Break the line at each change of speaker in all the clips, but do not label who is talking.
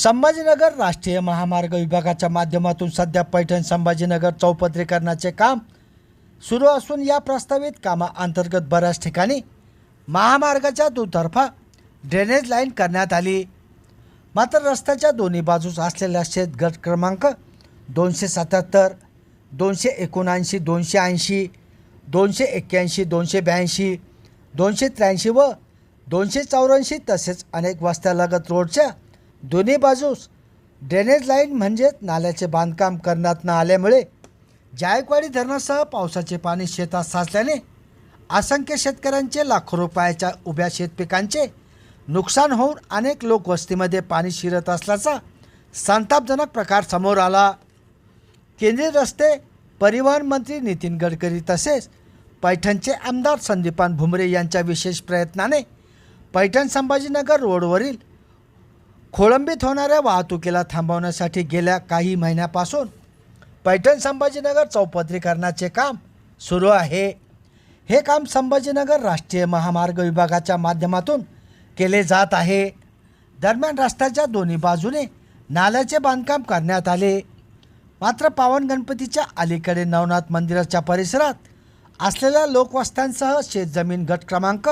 संभाजीनगर राष्ट्रीय महामार्ग विभागाच्या माध्यमातून सध्या पैठण संभाजीनगर चौपदरीकरणाचे काम सुरू असून या प्रस्तावित कामाअंतर्गत बऱ्याच ठिकाणी महामार्गाच्या दुतर्फा ड्रेनेज लाईन करण्यात आली. मात्र रस्त्याच्या दोन्ही बाजूस असलेल्या शेतगट क्रमांक दोनशे सत्याहत्तर दोनशे एकोणऐंशी दोनशे ऐंशी दोनशे एक्क्याऐंशी दोनशे ब्याऐंशी दोनशे त्र्याऐंशी व दोनशे चौऱ्याऐंशी तसेच अनेक वस्त्यालगत रोडच्या दोन्ही बाजूस ड्रेनेज लाईन म्हणजेच नाल्याचे बांधकाम करण्यात न आल्यामुळे जायकवाडी धरणासह पावसाचे पाणी शेतात साचल्याने असंख्य शेतकऱ्यांचे लाखो रुपयाच्या उभ्या शेतपिकांचे नुकसान होऊन अनेक लोक वस्तीमध्ये पाणी शिरत असल्याचा संतापजनक प्रकार समोर आला. केंद्रीय रस्ते परिवहन मंत्री नितीन गडकरी तसेच पैठणचे आमदार संदीपान भुमरे यांच्या विशेष प्रयत्नाने पैठण संभाजीनगर रोडवरील खोळंबीत होणाऱ्या वाहतुकीला थांबवण्यासाठी गेल्या काही महिन्यापासून पैठण संभाजीनगर चौपदरीकरणाचे काम सुरू आहे. हे काम संभाजीनगर राष्ट्रीय महामार्ग विभागाच्या माध्यमातून केले जात आहे. दरम्यान रस्त्याच्या दोन्ही बाजूने नाल्याचे बांधकाम करण्यात आले. मात्र पावन गणपतीच्या अलीकडे नवनाथ मंदिराच्या परिसरात असलेल्या लोकवस्त्यांसह शेतजमीन गट क्रमांक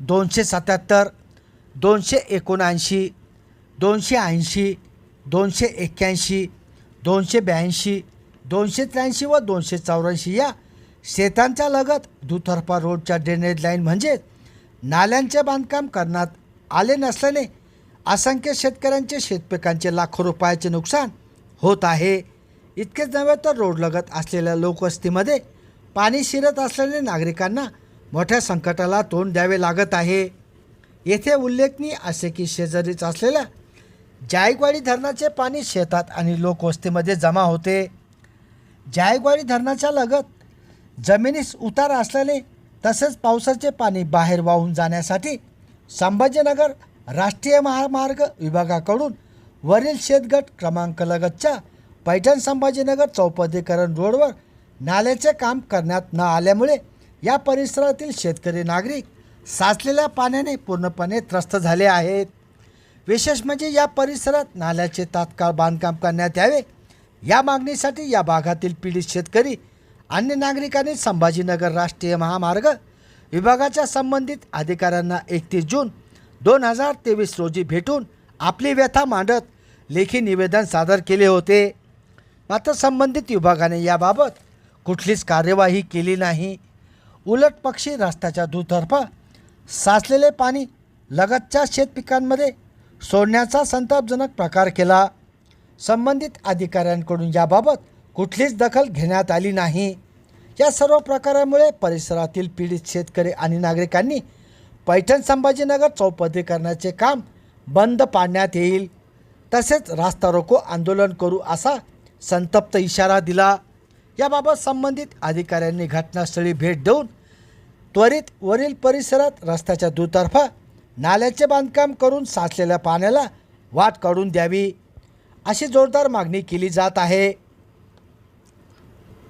दोनशे सत्याहत्तर दोनशे एकोणऐंशी दोनशे ऐंशी दोनशे एक्क्याऐंशी दोनशे ब्याऐंशी दोनशे त्र्याऐंशी व दोनशे चौऱ्याऐंशी या शेतांच्या लगत दुतर्फा रोडच्या ड्रेनेज लाईन म्हणजे नाल्यांचे बांधकाम करण्यात आले नसल्याने असंख्य शेतकऱ्यांचे शेतपिकांचे लाखो रुपयाचे नुकसान होत आहे. इतकेच नव्हे तर रोडलगत असलेल्या लोकवस्तीमध्ये पाणी शिरत असल्याने नागरिकांना मोठ्या संकटाला तोंड द्यावे लागत आहे. येथे उल्लेखनीय असे की शेजारीच असलेल्या जायकवाडी धरणाचे पाणी शेतात आणि लोकवस्तीमध्ये जमा होते. जायकवाडी धरणाच्या लगत जमिनीस उतार असल्याने तसेच पावसाचे पाणी बाहेर वाहून जाण्यासाठी संभाजीनगर राष्ट्रीय महामार्ग विभागाकडून वरील शेतगट क्रमांक लगतच्या पैठण संभाजीनगर चौपदीकरण रोडवर नाल्याचे काम करण्यात न आल्यामुळे या परिसरातील शेतकरी नागरिक साचलेल्या पाण्याने पूर्णपणे त्रस्त झाले आहेत. विशेष म्हणजे या परिसरात नाल्याचे तात्काळ बांधकाम करण्यात यावे. या मागणीसाठी या भागातील पीडित शेतकरी अन्य नागरिकांनी संभाजीनगर राष्ट्रीय महामार्ग विभागाच्या संबंधित अधिकाऱ्यांना एकतीस जून दोन हजार तेवीस रोजी भेटून आपली व्यथा मांडत लेखी निवेदन सादर केले होते. मात्र संबंधित विभागाने याबाबत कुठलीच कार्यवाही केली नाही. उलट पक्षी रस्त्याच्या दुतर्फा साचलेले पाणी लगतच्या शेतपिकांमध्ये सोडण्याचा संतापजनक प्रकार केला. संबंधित अधिकाऱ्यांकडून याबाबत कुठलीच दखल घेण्यात आली नाही. या सर्व प्रकारामुळे परिसरातील पीडित शेतकरी आणि नागरिकांनी पैठण संभाजीनगर चौपदीकरणाचे काम बंद पाडण्यात येईल. तसेच रास्ता रोको आंदोलन करू असा संतप्त इशारा दिला. याबाबत संबंधित अधिकाऱ्यांनी घटनास्थळी भेट देऊन त्वरित वरील परिसरात रस्त्याच्या दुतर्फा नाल्याचे बांधकाम करून साचलेल्या पाण्याला वाट काढून द्यावी अशी जोरदार मागणी केली जात आहे.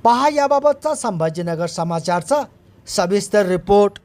पहा याबाबतचा संभाजीनगर समाचारचा सविस्तर रिपोर्ट.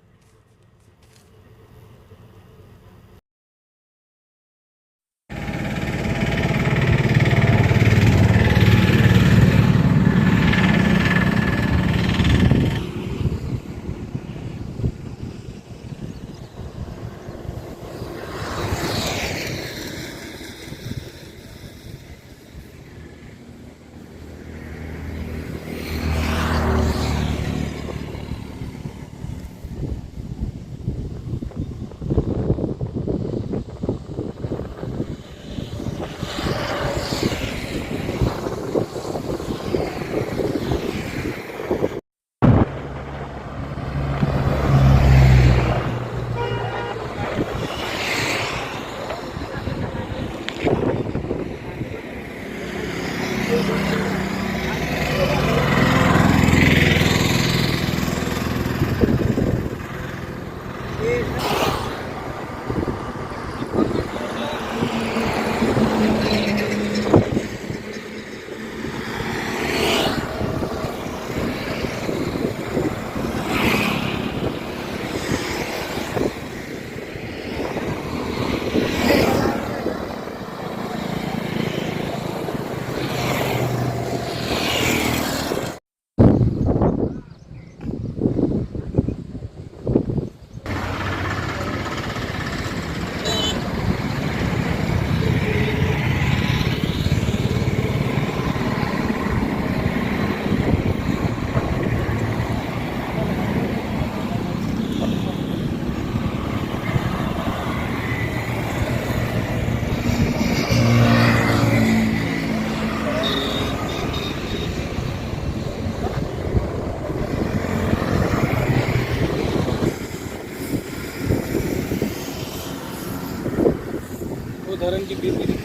कारण की बिल मिली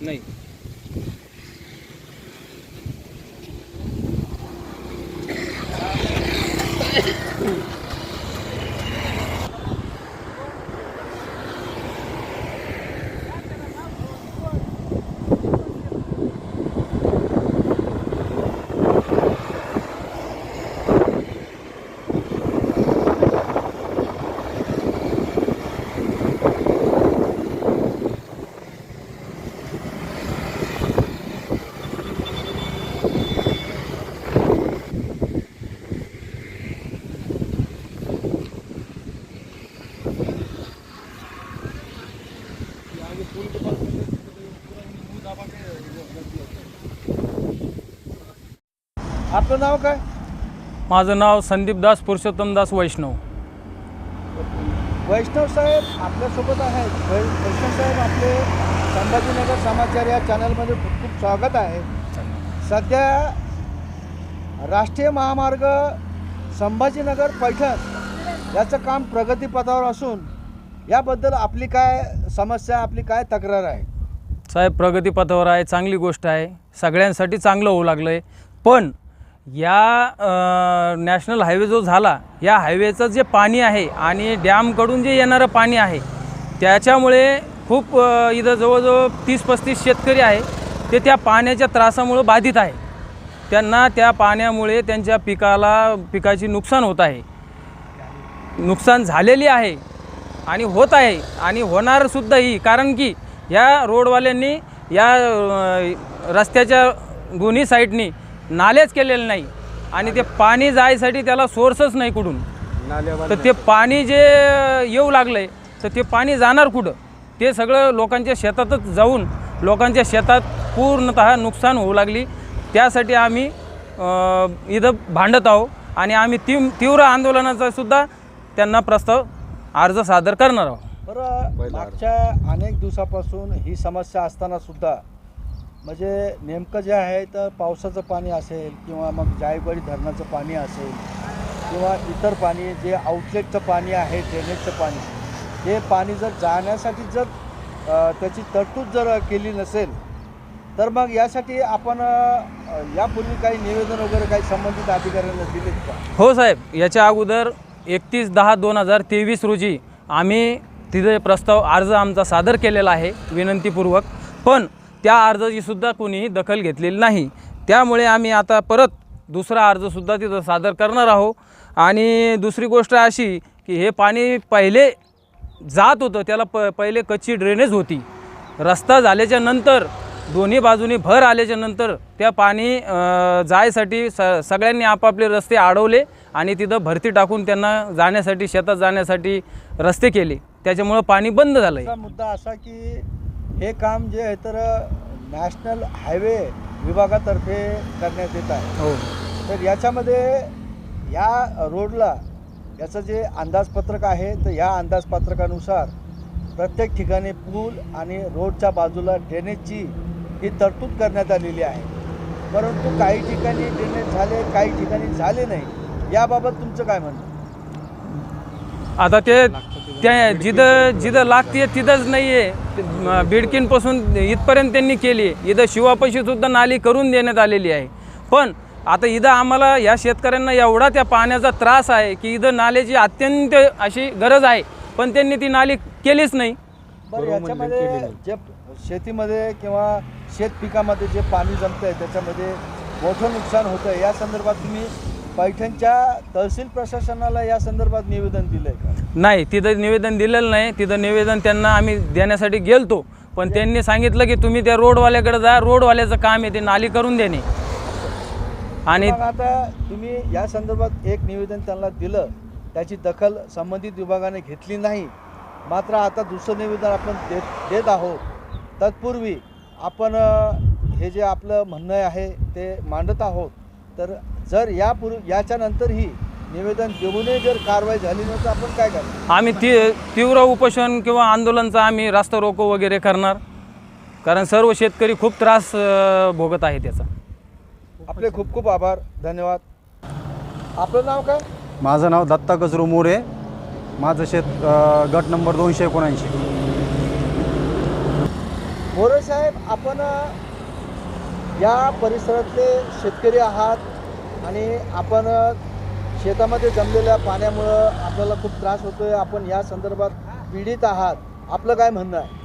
नहीं
आपलं नाव काय?
माझं नाव संदीप दास पुरुषोत्तम दास वैष्णव.
वैष्णव साहेब आपल्यासोबत आहेत. वै वैष्णव साहेब आपले संभाजीनगर समाचार या चॅनलमध्ये खूप खूप स्वागत आहे. सध्या राष्ट्रीय महामार्ग संभाजीनगर पैठण याचं काम प्रगतीपथावर असून याबद्दल आपली काय समस्या आपली काय तक्रार आहे?
साहेब प्रगतीपथावर आहे चांगली गोष्ट आहे. सगळ्यांसाठी चांगलं होऊ लागलं आहे पण या नॅशनल हायवे जो झाला या हायवेचं जे पाणी आहे आणि डॅमकडून जे येणारं पाणी आहे त्याच्यामुळे खूप इथं जवळजवळ तीस पस्तीस शेतकरी आहे ते त्या पाण्याच्या त्रासामुळं बाधित आहे. त्यांना त्या पाण्यामुळे त्यांच्या पिकाला पिकाची नुकसान होत आहे. नुकसान झालेली आहे आणि होत आहे आणि होणारसुद्धा ही कारण की या रोडवाल्यांनी या रस्त्याच्या दोन्ही साईडनी नालेच केलेले नाही. आणि ते पाणी जायसाठी त्याला सोर्सच नाही कुठून. तर ते पाणी जे येऊ लागलं आहे तर ते पाणी जाणार कुठं? ते सगळं लोकांच्या शेतातच जाऊन लोकांच्या शेतात पूर्णत नुकसान होऊ लागली. त्यासाठी आम्ही इथं भांडत आहोत. आणि आम्ही तीव तीव्र आंदोलनाचा सुद्धा त्यांना प्रस्ताव अर्ज सादर करणार आहोत.
बरं मागच्या अनेक दिवसापासून ही समस्या असताना सुद्धा म्हणजे नेमकं जे आहे तर पावसाचं पाणी असेल किंवा मग जायकवाडी धरणाचं पाणी असेल किंवा इतर पाणी जे आउटलेटचं पाणी आहे ड्रेनेजचं पाणी हे पाणी जर जाण्यासाठी जर त्याची तरतूद जर केली नसेल तर मग यासाठी आपण यापूर्वी काही निवेदन वगैरे काही संबंधित अधिकाऱ्यांना दिले का?
हो साहेब याच्या अगोदर एकतीस दहा दोन हजार तेवीस रोजी आम्ही तिथे प्रस्ताव अर्ज आमचा सादर केलेला आहे विनंतीपूर्वक. पण त्या अर्जाचीसुद्धा कुणीही कोणीही दखल घेतलेली नाही. त्यामुळे आम्ही आता परत दुसरा अर्जसुद्धा तिथं सादर करणार आहोत. आणि दुसरी गोष्ट अशी की हे पाणी पहिले जात होतं त्याला प पहिले कच्ची ड्रेनेज होती. रस्ता झाल्याच्यानंतर दोन्ही बाजूनी भर आल्याच्यानंतर त्या पाणी जायसाठी स सगळ्यांनी आपापले रस्ते अडवले आणि तिथं भरती टाकून त्यांना जाण्यासाठी शेतात जाण्यासाठी रस्ते केले. त्याच्यामुळं पाणी बंद झालं
मुद्दा असा की हे काम जे आहे तर नॅशनल हायवे विभागातर्फे करण्यात येत आहे.
हो.
तर याच्यामध्ये या रोडला याचं जे अंदाजपत्रक आहे तर या अंदाजपत्रकानुसार प्रत्येक ठिकाणी पूल आणि रोडच्या बाजूला ड्रेनेजची ही तरतूद करण्यात आलेली आहे. परंतु काही ठिकाणी ड्रेनेज झाले काही ठिकाणी झाले नाही. याबाबत तुमचं काय म्हणणं?
आता ते त्या जिथं जिथं लागते तिथंच नाही आहे बिडकीनपासून इथपर्यंत त्यांनी केली. आहे इथं शिवापाशी सुद्धा नाली करून देण्यात आलेली आहे. पण आता इथं आम्हाला या शेतकऱ्यांना एवढा त्या पाण्याचा त्रास आहे की इथं नाल्याची अत्यंत अशी गरज आहे. पण त्यांनी ती नाली केलीच नाही.
याच्यामध्ये जे शेतीमध्ये किंवा शेत पिकामध्ये जे पाणी जमतं आहे त्याच्यामध्ये मोठं नुकसान होतं आहे या संदर्भात तुम्ही पैठणच्या तहसील प्रशासनाला या संदर्भात निवेदन दिलं आहे का?
नाही तिथं निवेदन दिलेलं नाही. तिथं निवेदन त्यांना आम्ही देण्यासाठी गेलतो. पण त्यांनी सांगितलं की तुम्ही त्या रोडवाल्याकडे जा. रोडवाल्याचं काम आहे ते नाली करून देणे. आणि
मग आता तुम्ही या संदर्भात एक निवेदन त्यांना दिलं. त्याची दखल संबंधित विभागाने घेतली नाही. मात्र आता दुसरं निवेदन आपण देत देत आहोत. तत्पूर्वी आपण अ, हे जे आपलं म्हणणं आहे ते मांडत आहोत. तर जर यापूर्वी याच्यानंतरही निवेदन देऊनही जर कारवाई झाली नाही तर आपण काय करणार?
आम्ही ती तीव्र उपोषण किंवा आंदोलनचा आम्ही रास्ता रोको वगैरे करणार. कारण सर्व शेतकरी खूप त्रास अ, भोगत आहे त्याचा.
आपले खूप खूप आभार. धन्यवाद. आपलं नाव काय?
माझं नाव दत्ता गजरू मोरे. माझं शेत अ, गट नंबर दोनशे एकोणऐंशी.
मोरे साहेब आपण अ, या परिसरातले शेतकरी आहात. आणि आपण शेतामध्ये जमलेल्या पाण्यामुळं आपल्याला खूप त्रास होतोय. आपण या संदर्भात पीडित आहात. आपलं काय म्हणणं आहे?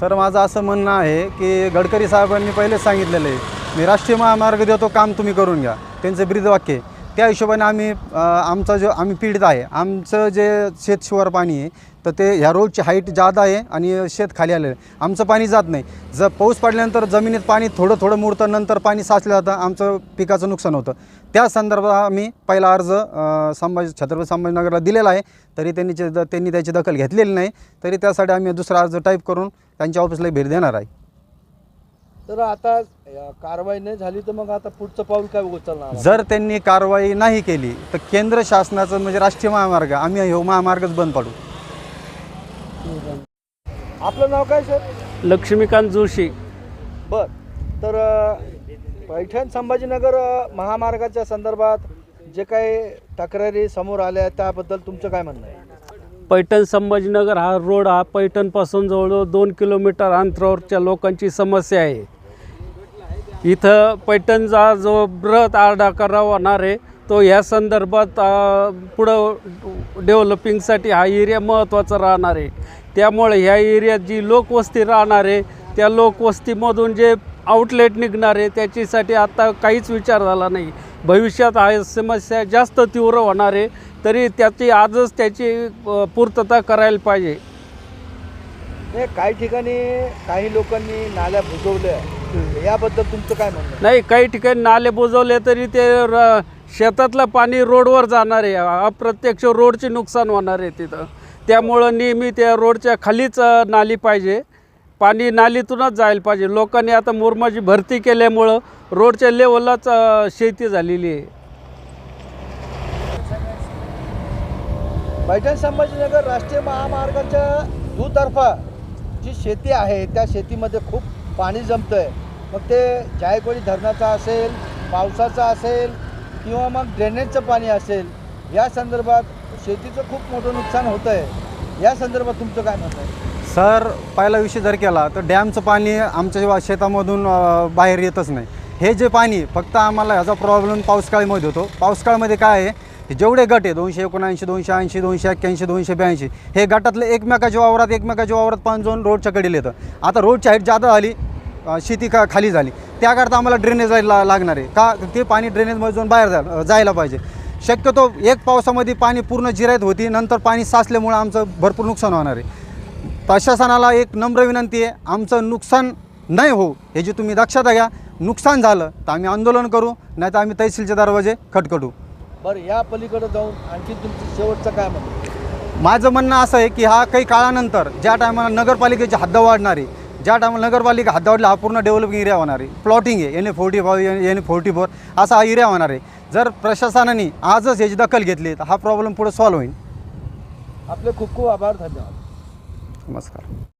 सर माझं असं म्हणणं आहे की गडकरी साहेबांनी पहिलेच सांगितलेलं आहे मी राष्ट्रीय महामार्ग देतो काम तुम्ही करून घ्या. त्यांचं ब्रीदवाक्य आहे. त्या हिशोबाने आम्ही आमचा जो आम्ही पीडित आहे आमचं जे शेतशिवार पाणी आहे तर ते ह्या रोडची हाईट जादा आहे आणि शेत खाली आलेलं आहे. आमचं पाणी जात नाही. जर पाऊस पडल्यानंतर जमिनीत पाणी थोडं थोडं मुरतं नंतर पाणी साचलं जातं आमचं पिकाचं नुकसान होतं. त्या संदर्भात आम्ही पहिला अर्ज संभाजी छत्रपती संभाजीनगरला दिलेला आहे. तरी त्यांनी त्यांनी त्याची दखल घेतलेली नाही. तरी त्यासाठी आम्ही दुसरा अर्ज टाईप करून त्यांच्या ऑफिसला भेट देणार आहे.
तर आता कारवाई नाही झाली तर मग आता पुढचं पाऊल काय उचलणार
जर त्यांनी कारवाई नाही केली तर केंद्र शासनाचं म्हणजे राष्ट्रीय महामार्ग आम्ही हो महामार्गच बंद पाडू.
आपलं नाव काय सर?
लक्ष्मीकांत जोशी.
बर. तर पैठण संभाजीनगर अ, महामार्गाच्या संदर्भात जे काही तक्रारी समोर आल्या त्याबद्दल तुमचं काय म्हणणं आहे?
पैठण संभाजीनगर हा रोड हा पैठणपासून जवळजवळ दोन किलोमीटर अंतरावरच्या लोकांची समस्या आहे. इथं पैठणचा जो बृहत आडाकरा होणार आहे तो ह्या संदर्भात पुढं डेव्हलपिंगसाठी हा एरिया महत्त्वाचा राहणार आहे. त्यामुळे ह्या एरियात जी लोकवस्ती राहणार आहे त्या लोकवस्तीमधून जे आउटलेट निघणार आहे त्याच्यासाठी आता काहीच विचार झाला नाही. भविष्यात हा समस्या जास्त तीव्र होणार आहे तरी त्याची आजच त्याची पूर्तता करायला पाहिजे.
नाही काही ठिकाणी काही लोकांनी नाल्या बुजवल्या. याबद्दल तुमचं काय म्हणणं?
नाही काही ठिकाणी नाले बुजवले तरी ते र शेतातलं पाणी रोडवर जाणार आहे. अप्रत्यक्ष रोडचे नुकसान होणार आहे तिथं. त्यामुळं नेहमी त्या रोडच्या खालीच नाली पाहिजे. पाणी नालीतूनच जायला पाहिजे. लोकांनी आता मुरमाची भरती केल्यामुळं रोडच्या लेवललाच शेती झालेली आहे.
पैठण संभाजीनगर राष्ट्रीय महामार्गाच्या दुतर्फा जी शेती आहे त्या शेतीमध्ये खूप पाणी जमतं आहे मग ते जायकवाडी धरणाचा असेल पावसाचा असेल किंवा मग ड्रेनेजचं पाणी असेल या संदर्भात शेतीचं खूप मोठं नुकसान होतं आहे या संदर्भात तुमचं काय म्हणणं आहे?
सर पहिला विषय जर केला तर डॅमचं पाणी आमच्या जेव्हा शेतामधून बाहेर येतच नाही. हे जे पाणी फक्त आम्हाला ह्याचा प्रॉब्लेम पावसाळ्यामध्ये होतो. पावसाळ्यामध्ये काय आहे जेवढे गट आहे दोनशे एकोणऐंशी दोनशे ऐंशी दोनशे एक्क्याऐंशी दोनशे ब्याऐंशी हे गटातले एकमेकाच्या वावरात एकमेकाच्या वावरात पाणी जाऊन रोडच्या कडेला येतं. आता रोडची हाईट जादा झाली शेती का खाली झाली. त्याकरता आम्हाला ड्रेनेज ला लागणार आहे. का ते पाणी ड्रेनेजमध्ये जाऊन बाहेर जा जायला पाहिजे. शक्यतो एक पावसामध्ये पाणी पूर्ण जिरायत होती नंतर पाणी साचल्यामुळं आमचं भरपूर नुकसान होणार आहे. प्रशासनाला एक नम्र विनंती आहे आमचं नुकसान नाही हो हे जे तुम्ही लक्षात घ्या नुकसान झालं तर आम्ही आंदोलन करू नाही तर आम्ही तहसीलचे दरवाजे खटखटू.
बरं या पलीकडे जाऊन आणखी तुमचं शेवटचं काय म्हणणं आहे?
माझं म्हणणं असं आहे की हा काही काळानंतर ज्या टायमाला नगरपालिकेची हद्द वाढणार ज्या टायमाला नगरपालिका हद्द वाढली हा पूर्ण डेव्हलपिंग एरिया होणार आहे. प्लॉटिंग आहे N A forty five N A forty four असा हा एरिया होणार आहे. जर प्रशासनाने आजच याची दखल घेतली तर हा प्रॉब्लेम पुढे सॉल्व्ह होईल.
आपले खूप खूप आभार धन्यवाद.
いますから。